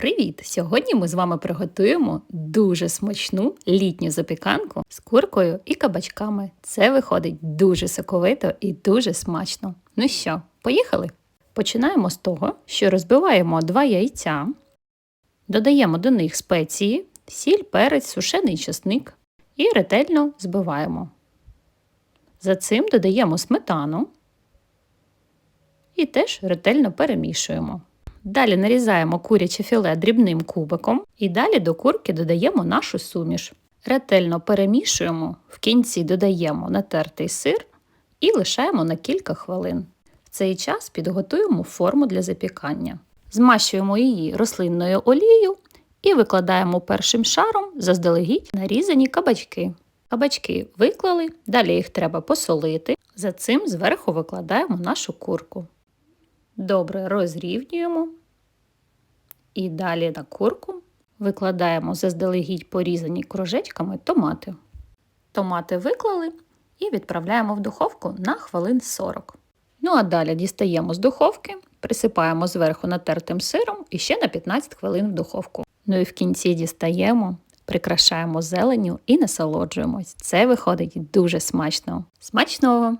Привіт! Сьогодні ми з вами приготуємо дуже смачну літню запіканку з куркою і кабачками. Це виходить дуже соковито і дуже смачно. Ну що, поїхали? Починаємо з того, що розбиваємо два яйця, додаємо до них спеції, сіль, перець, сушений чесник і ретельно збиваємо. За цим додаємо сметану і теж ретельно перемішуємо. Далі нарізаємо куряче філе дрібним кубиком і далі до курки додаємо нашу суміш. Ретельно перемішуємо, в кінці додаємо натертий сир і лишаємо на кілька хвилин. В цей час підготуємо форму для запікання. Змащуємо її рослинною олією і викладаємо першим шаром заздалегідь нарізані кабачки. Кабачки виклали, далі їх треба посолити. За цим зверху викладаємо нашу курку. Добре розрівнюємо. І далі на курку викладаємо заздалегідь порізані кружечками томати. Томати виклали і відправляємо в духовку на хвилин 40. Ну а далі дістаємо з духовки, присипаємо зверху натертим сиром і ще на 15 хвилин в духовку. Ну і в кінці дістаємо, прикрашаємо зеленню і насолоджуємось. Це виходить дуже смачно. Смачного!